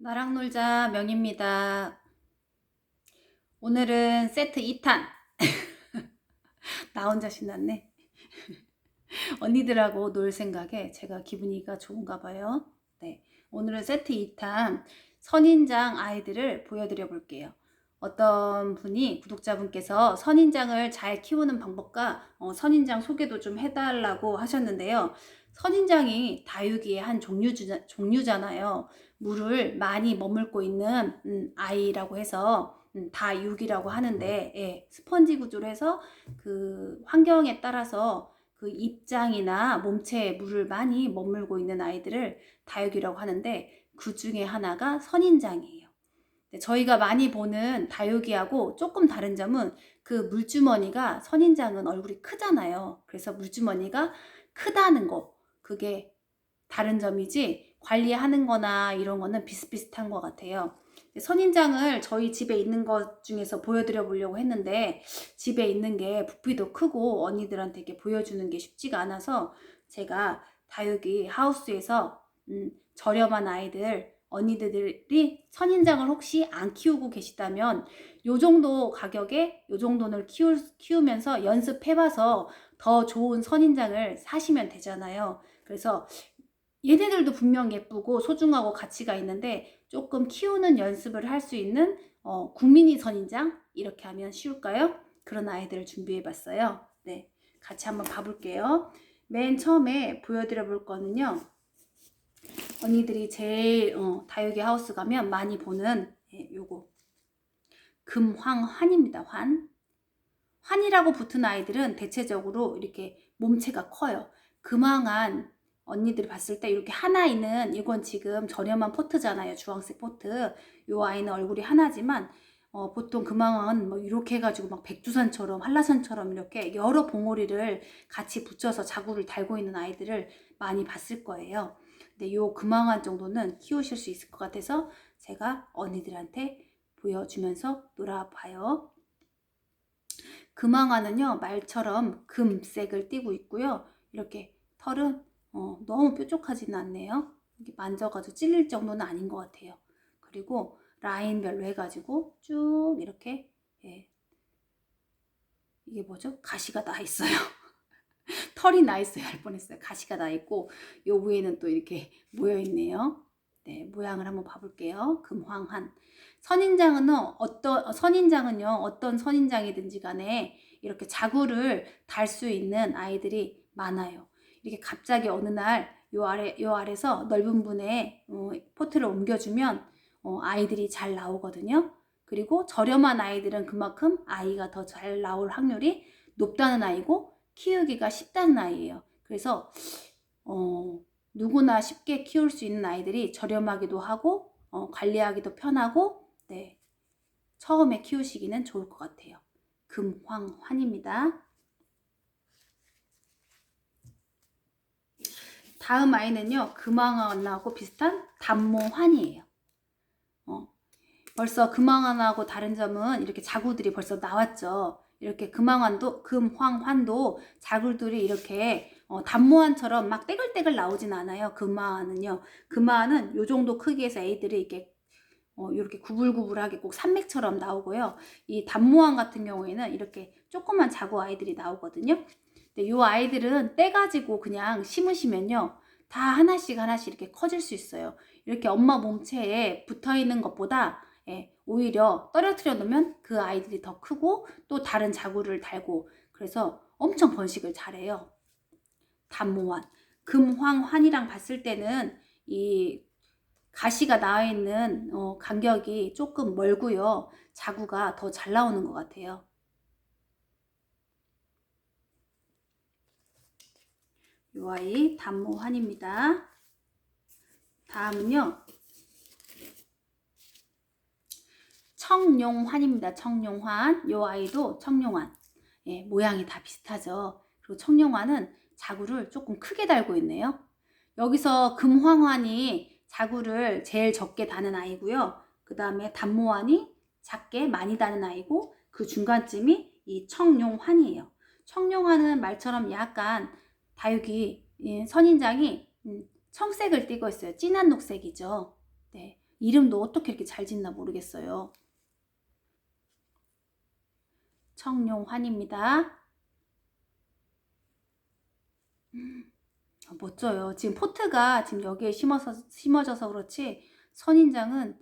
나랑 놀자 명입니다. 오늘은 세트 2탄. 나 혼자 신났네. 언니들하고 놀 생각에 제가 기분이가 좋은가 봐요. 네. 오늘은 세트 2탄 선인장 아이들을 보여드려 볼게요. 어떤 분이 구독자분께서 선인장을 잘 키우는 방법과 어, 선인장 소개도 좀 해달라고 하셨는데요. 선인장이 다육이의 한 종류주, 종류잖아요. 물을 많이 머물고 있는 음, 아이라고 해서 음, 다육이라고 하는데 예, 스펀지 구조로 해서 그 환경에 따라서 그 입장이나 몸체에 물을 많이 머물고 있는 아이들을 다육이라고 하는데 그 중에 하나가 선인장이에요. 네, 저희가 많이 보는 다육이하고 조금 다른 점은 그 물주머니가 선인장은 얼굴이 크잖아요. 그래서 물주머니가 크다는 거 그게 다른 점이지 관리하는 거나 이런 거는 비슷비슷한 것 같아요. 선인장을 저희 집에 있는 것 중에서 보여드려 보려고 했는데 집에 있는 게 부피도 크고 언니들한테 이렇게 보여주는 게 쉽지가 않아서 제가 다육이 하우스에서 음, 저렴한 아이들 언니들이 선인장을 혹시 안 키우고 계시다면 요 정도 가격에 요 정도를 키우, 키우면서 연습해봐서 더 좋은 선인장을 사시면 되잖아요. 그래서 얘네들도 분명 예쁘고 소중하고 가치가 있는데 조금 키우는 연습을 할 수 있는 어, 국민이 선인장 이렇게 하면 쉬울까요? 그런 아이들을 준비해 봤어요. 네, 같이 한번 봐볼게요. 맨 처음에 보여드려 볼 거는요. 언니들이 제일 어, 다육이 하우스 가면 많이 보는 예, 요거 금황환입니다. 환. 환이라고 붙은 아이들은 대체적으로 이렇게 몸체가 커요. 금황한 언니들이 봤을 때 이렇게 하나 있는 이건 지금 저렴한 포트잖아요. 주황색 포트. 요 아이는 얼굴이 하나지만 어, 보통 금황은 뭐 이렇게 해가지고 막 백두산처럼 한라산처럼 이렇게 여러 봉오리를 같이 붙여서 자구를 달고 있는 아이들을 많이 봤을 거예요. 근데 요 금황한 정도는 키우실 수 있을 것 같아서 제가 언니들한테 보여주면서 놀아봐요. 금황화는요 말처럼 금색을 띠고 있고요. 이렇게 털은 어, 너무 뾰족하지는 않네요. 만져가지고 찔릴 정도는 아닌 것 같아요. 그리고 라인별로 해가지고 쭉 이렇게 예. 이게 뭐죠? 가시가 나 있어요. 털이 나 있어요. 할 뻔했어요. 가시가 나 있고 요 위에는 또 이렇게 모여 있네요. 네, 모양을 한번 봐볼게요. 금황한 선인장은 어떤 선인장은요 어떤 선인장이든지 간에 이렇게 자구를 달 수 있는 아이들이 많아요. 이렇게 갑자기 어느 날 요 아래 요 아래서 넓은 분에 어, 포트를 옮겨주면 어, 아이들이 잘 나오거든요. 그리고 저렴한 아이들은 그만큼 아이가 더 잘 나올 확률이 높다는 아이고 키우기가 쉽다는 아이예요. 그래서 어, 누구나 쉽게 키울 수 있는 아이들이 저렴하기도 하고 어, 관리하기도 편하고 네 처음에 키우시기는 좋을 것 같아요. 금황환입니다. 다음 아이는요 금황환하고 비슷한 단모환이에요. 어, 벌써 금황환하고 다른 점은 이렇게 자구들이 벌써 나왔죠. 이렇게 금황환도 금황환도 자굴들이 이렇게 어, 단모환처럼 막 떼글떼글 나오진 않아요. 금화는요. 금화는 요 정도 크기에서 애들이 이렇게 어, 이렇게 구불구불하게 꼭 산맥처럼 나오고요. 이 단모환 같은 경우에는 이렇게 조그만 자구 아이들이 나오거든요. 근데 요 아이들은 떼가지고 그냥 심으시면요. 다 하나씩 하나씩 이렇게 커질 수 있어요. 이렇게 엄마 몸체에 붙어 있는 것보다 예, 오히려 떨어뜨려 놓으면 그 아이들이 더 크고 또 다른 자구를 달고 그래서 엄청 번식을 잘해요. 단모환. 금황환이랑 봤을 때는 이 가시가 나와 있는 어, 간격이 조금 멀고요. 자구가 더 잘 나오는 것 같아요. 이 아이 단모환입니다. 다음은요. 청룡환입니다. 청룡환. 이 아이도 청룡환. 예, 모양이 다 비슷하죠. 그리고 청룡환은 자구를 조금 크게 달고 있네요. 여기서 금황환이 자구를 제일 적게 다는 아이고요. 그 다음에 단모환이 작게 많이 다는 아이고 그 중간쯤이 이 청룡환이에요. 청룡환은 말처럼 약간 다육이 예, 선인장이 음, 청색을 띠고 있어요. 진한 녹색이죠. 네, 이름도 어떻게 이렇게 잘 짓나 모르겠어요. 청룡환입니다. 음, 아, 멋져요. 지금 포트가 지금 여기에 심어서, 심어져서 그렇지 선인장은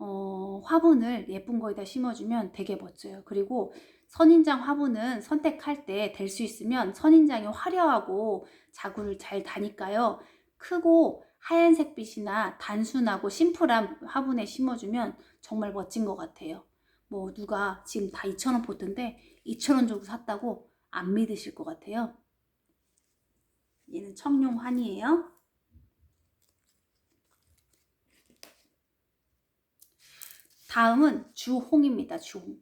어, 화분을 예쁜 거에다 심어주면 되게 멋져요. 그리고 선인장 화분은 선택할 때 될 수 있으면 선인장이 화려하고 자구를 잘 다니까요. 크고 하얀색 빛이나 단순하고 심플한 화분에 심어주면 정말 멋진 것 같아요. 뭐 누가 지금 다 2,000원 포트인데 2,000원 주고 샀다고 안 믿으실 것 같아요. 얘는 청룡환이에요. 다음은 주홍입니다. 주홍.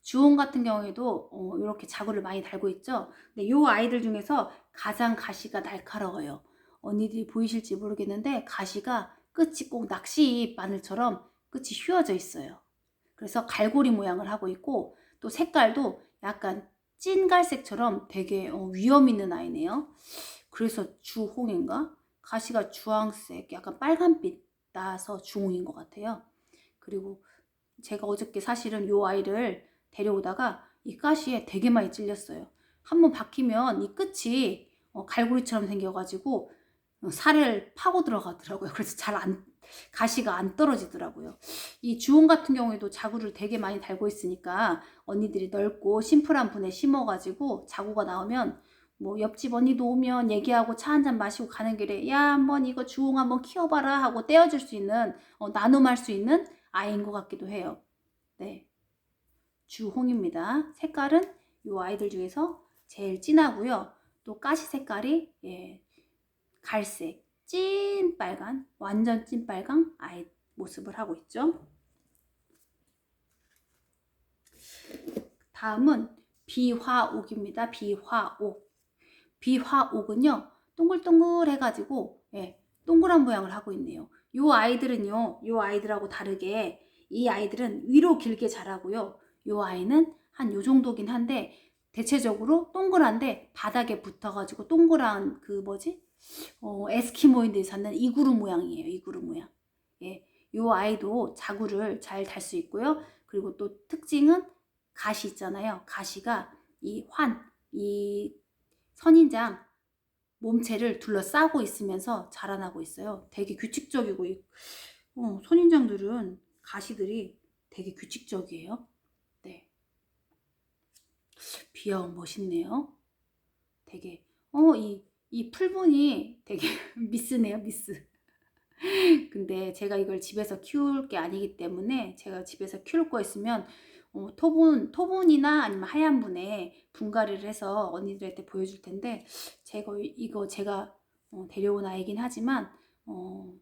주홍 같은 경우에도 어, 이렇게 자구를 많이 달고 있죠. 근데 이 아이들 중에서 가장 가시가 날카로워요. 언니들이 보이실지 모르겠는데 가시가 끝이 꼭 낚시 바늘처럼 끝이 휘어져 있어요. 그래서 갈고리 모양을 하고 있고 또 색깔도 약간 찐갈색처럼 되게 어, 위험 있는 아이네요. 그래서 주홍인가? 가시가 주황색, 약간 빨간빛 나서 주홍인 것 같아요. 그리고 제가 어저께 사실은 이 아이를 데려오다가 이 가시에 되게 많이 찔렸어요. 한번 박히면 이 끝이 어, 갈고리처럼 생겨가지고 어, 살을 파고 들어가더라고요. 그래서 잘 안, 가시가 안 떨어지더라고요. 이 주홍 같은 경우에도 자구를 되게 많이 달고 있으니까 언니들이 넓고 심플한 분에 심어가지고 자구가 나오면 뭐 옆집 언니도 오면 얘기하고 차 한 잔 마시고 가는 길에 야 한번 이거 주홍 한번 키워봐라 하고 떼어줄 수 있는 어, 나눔할 수 있는 아이인 것 같기도 해요. 네, 주홍입니다. 색깔은 이 아이들 중에서 제일 진하고요. 또 가시 색깔이 예, 갈색, 찐 빨간, 완전 찐 빨강 아이 모습을 하고 있죠. 다음은 비화옥입니다. 비화옥. 비화옥은요, 동글동글 해가지고, 예, 동그란 모양을 하고 있네요. 요 아이들은요, 요 아이들하고 다르게, 이 아이들은 위로 길게 자라고요. 요 아이는 한 요 정도긴 한데, 대체적으로 동그란데 바닥에 붙어가지고 동그란 그 뭐지? 어, 에스키모인들이 찾는 이구루 모양이에요. 이구루 모양. 예, 요 아이도 자구를 잘 달 수 있고요. 그리고 또 특징은 가시 있잖아요. 가시가 이 환, 이 선인장 몸체를 둘러싸고 있으면서 자라나고 있어요. 되게 규칙적이고, 어, 선인장들은 가시들이 되게 규칙적이에요. 네. 비형 멋있네요. 되게, 어, 이, 이 풀분이 되게 미스네요, 미스. 근데 제가 이걸 집에서 키울 게 아니기 때문에 제가 집에서 키울 거 있으면 어, 토분, 토분이나 아니면 하얀 분에 분갈이를 해서 언니들한테 보여줄 텐데, 제가 이거 제가 어, 데려온 아이긴 하지만, 어,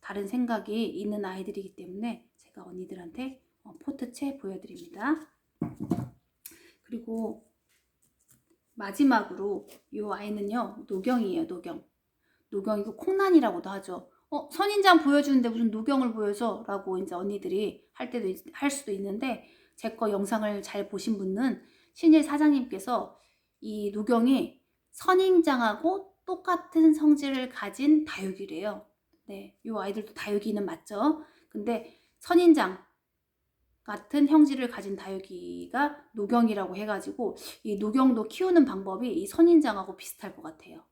다른 생각이 있는 아이들이기 때문에 제가 언니들한테 어, 포트채 보여드립니다. 그리고 마지막으로 이 아이는요, 노경이에요, 노경. 노경이고 콩란이라고도 하죠. 어, 선인장 보여주는데 무슨 노경을 보여줘? 라고 이제 언니들이 할 때도, 있- 할 수도 있는데, 제 거 영상을 잘 보신 분은 신일 사장님께서 이 노경이 선인장하고 똑같은 성질을 가진 다육이래요. 네, 이 아이들도 다육이는 맞죠? 근데 선인장 같은 형질을 가진 다육이가 노경이라고 해가지고 이 노경도 키우는 방법이 이 선인장하고 비슷할 것 같아요.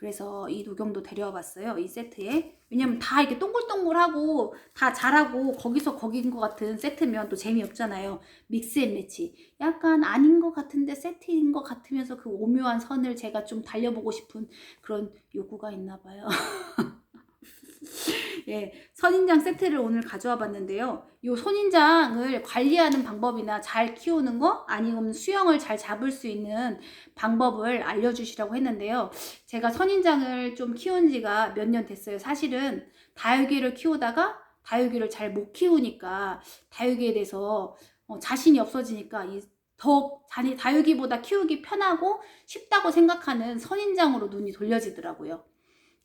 그래서 이 노경도 데려와 봤어요. 이 세트에. 왜냐면 다 이렇게 동글동글하고 다 잘하고 거기서 거긴 것 같은 세트면 또 재미없잖아요. 믹스 앤 매치. 약간 아닌 것 같은데 세트인 것 같으면서 그 오묘한 선을 제가 좀 달려보고 싶은 그런 요구가 있나 봐요. 예, 선인장 세트를 오늘 가져와 봤는데요. 이 선인장을 관리하는 방법이나 잘 키우는 거 아니면 수영을 잘 잡을 수 있는 방법을 알려주시라고 했는데요. 제가 선인장을 좀 키운 지가 몇 년 됐어요. 사실은 다육이를 키우다가 다육이를 잘 못 키우니까 다육이에 대해서 어, 자신이 없어지니까 이더 다육이보다 키우기 편하고 쉽다고 생각하는 선인장으로 눈이 돌려지더라고요.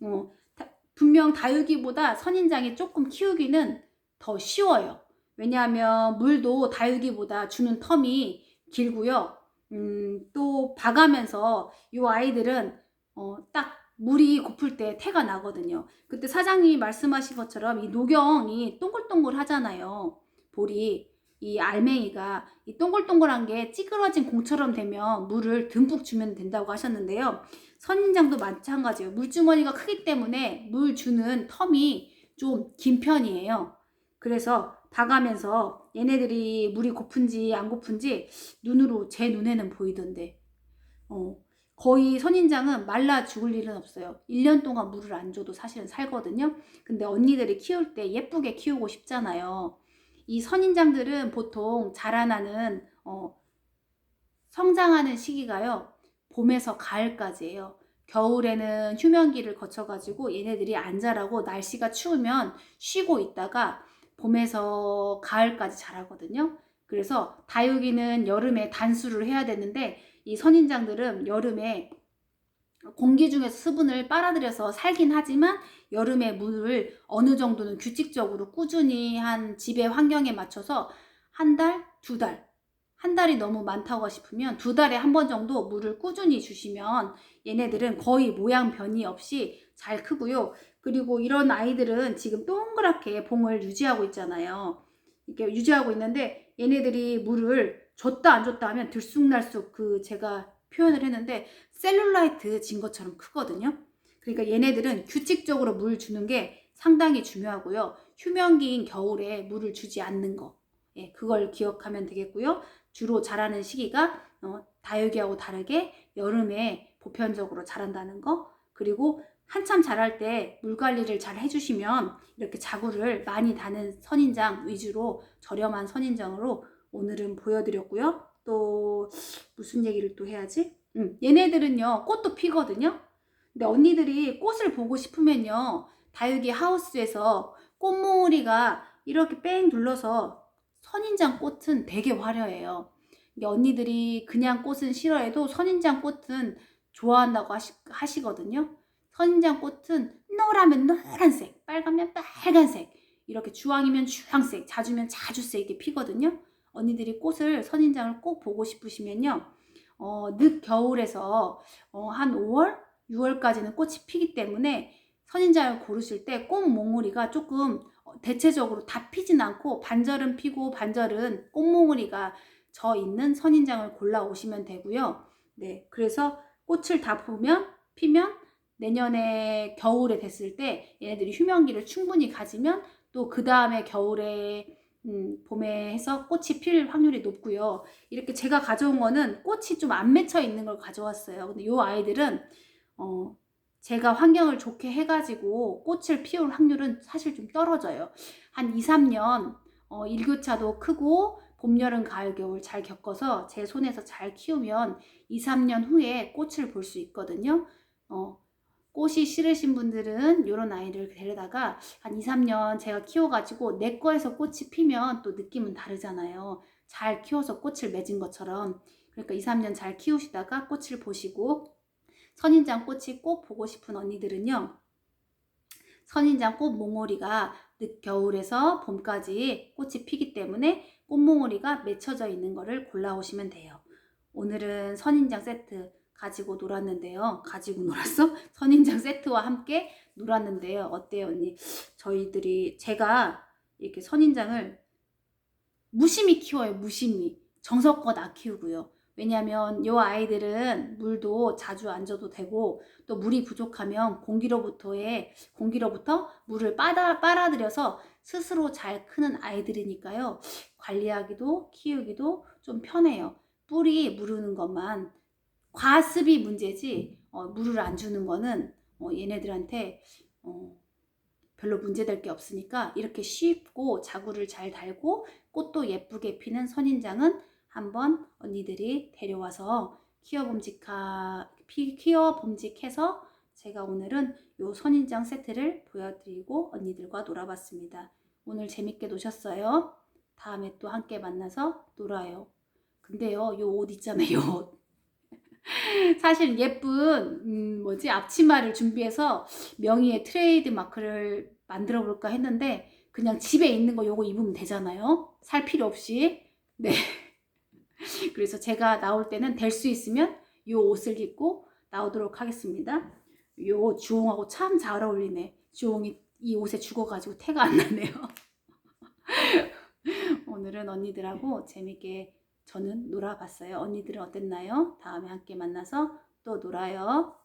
어, 분명 다육이보다 선인장이 조금 키우기는 더 쉬워요. 왜냐하면 물도 다육이보다 주는 텀이 길고요. 음, 또 봐가면서 이 아이들은 어, 딱 물이 고플 때 태가 나거든요. 그때 사장님이 말씀하신 것처럼 이 동글 동글동글 하잖아요. 볼이. 이 알맹이가 이 동글동글한 게 찌그러진 공처럼 되면 물을 듬뿍 주면 된다고 하셨는데요. 선인장도 마찬가지예요. 물주머니가 크기 때문에 물 주는 텀이 좀 긴 편이에요. 그래서 봐가면서 얘네들이 물이 고픈지 안 고픈지 눈으로 제 눈에는 보이던데 어, 거의 선인장은 말라 죽을 일은 없어요. 1년 동안 물을 안 줘도 사실은 살거든요. 근데 언니들이 키울 때 예쁘게 키우고 싶잖아요. 이 선인장들은 보통 자라나는 어, 성장하는 시기가요. 봄에서 가을까지예요. 겨울에는 휴면기를 거쳐가지고 얘네들이 안 자라고 날씨가 추우면 쉬고 있다가 봄에서 가을까지 자라거든요. 그래서 다육이는 여름에 단수를 해야 되는데 이 선인장들은 여름에 공기 중에서 수분을 빨아들여서 살긴 하지만 여름에 물을 어느 정도는 규칙적으로 꾸준히 한 집의 환경에 맞춰서 한 달, 두 달, 한 달이 너무 많다고 싶으면 두 달에 한 번 정도 물을 꾸준히 주시면 얘네들은 거의 모양 변이 없이 잘 크고요. 그리고 이런 아이들은 지금 동그랗게 봉을 유지하고 있잖아요. 이렇게 유지하고 있는데 얘네들이 물을 줬다 안 줬다 하면 들쑥날쑥 그 제가 표현을 했는데 셀룰라이트 진 것처럼 크거든요. 그러니까 얘네들은 규칙적으로 물 주는 게 상당히 중요하고요. 휴면기인 겨울에 물을 주지 않는 거. 예, 그걸 기억하면 되겠고요. 주로 자라는 시기가 어, 다육이하고 다르게 여름에 보편적으로 자란다는 거. 그리고 한참 자랄 때 물 관리를 잘 해주시면 이렇게 자구를 많이 다는 선인장 위주로 저렴한 선인장으로 오늘은 보여드렸고요. 또 무슨 얘기를 또 해야지? 음, 얘네들은요 꽃도 피거든요. 근데 언니들이 꽃을 보고 싶으면요 다육이 하우스에서 꽃몽우리가 이렇게 뺑 둘러서 선인장 꽃은 되게 화려해요. 언니들이 그냥 꽃은 싫어해도 선인장 꽃은 좋아한다고 하시, 하시거든요. 선인장 꽃은 노라면 노란색, 빨가면 빨간색, 이렇게 주황이면 주황색, 자주면 자주색 이렇게 피거든요. 언니들이 꽃을 선인장을 꼭 보고 싶으시면요. 어, 늦 겨울에서 어, 한 5월, 6월까지는 꽃이 피기 때문에 선인장을 고르실 때 꽃 몽우리가 조금 어, 대체적으로 다 피진 않고 반절은 피고 반절은 꽃 몽우리가 져 있는 선인장을 골라 오시면 되고요. 네, 그래서 꽃을 다 보면 피면 내년에 겨울에 됐을 때 얘네들이 휴면기를 충분히 가지면 또 그 다음에 겨울에 음, 봄에 해서 꽃이 필 확률이 높고요. 이렇게 제가 가져온 거는 꽃이 좀 안 맺혀 있는 걸 가져왔어요. 근데 이 아이들은 어, 제가 환경을 좋게 해가지고 꽃을 피울 확률은 사실 좀 떨어져요. 한 2, 3년 어, 일교차도 크고 봄, 여름, 가을, 겨울 잘 겪어서 제 손에서 잘 키우면 2, 3년 후에 꽃을 볼 수 있거든요. 어, 꽃이 싫으신 분들은 이런 아이를 데려다가 한 2, 3년 제가 키워가지고 내 거에서 꽃이 피면 또 느낌은 다르잖아요. 잘 키워서 꽃을 맺은 것처럼. 그러니까 2, 3년 잘 키우시다가 꽃을 보시고 선인장 꽃이 꼭 보고 싶은 언니들은요. 선인장 꽃 몽오리가 늦겨울에서 봄까지 꽃이 피기 때문에 꽃몽오리가 맺혀져 있는 거를 골라오시면 돼요. 오늘은 선인장 세트 가지고 놀았는데요. 가지고 놀았어? 선인장 세트와 함께 놀았는데요. 어때요, 언니? 저희들이 제가 이렇게 선인장을 무심히 키워요. 무심히. 정성껏 안 키우고요. 왜냐하면 요 아이들은 물도 자주 안 줘도 되고 또 물이 부족하면 공기로부터의 공기로부터 물을 빨아 빨아들여서 스스로 잘 크는 아이들이니까요. 관리하기도 키우기도 좀 편해요. 뿌리 무르는 것만 과습이 문제지 어, 물을 안 주는 거는 어, 얘네들한테 어, 별로 문제될 게 없으니까 이렇게 쉽고 자구를 잘 달고 꽃도 예쁘게 피는 선인장은 한번 언니들이 데려와서 키워봄직하, 피, 키워봄직해서 제가 오늘은 요 선인장 세트를 보여드리고 언니들과 놀아봤습니다. 오늘 재밌게 노셨어요? 다음에 또 함께 만나서 놀아요. 근데요, 요 옷 있잖아요, 옷. 사실 예쁜 음, 뭐지 앞치마를 준비해서 명의의 트레이드 마크를 만들어 볼까 했는데 그냥 집에 있는 거 요거 입으면 되잖아요. 살 필요 없이. 네. 그래서 제가 나올 때는 될 수 있으면 요 옷을 입고 나오도록 하겠습니다. 요 주홍하고 참 잘 어울리네. 주홍이 이 옷에 죽어가지고 태가 안 나네요. 오늘은 언니들하고 재밌게 저는 놀아봤어요. 언니들은 어땠나요? 다음에 함께 만나서 또 놀아요.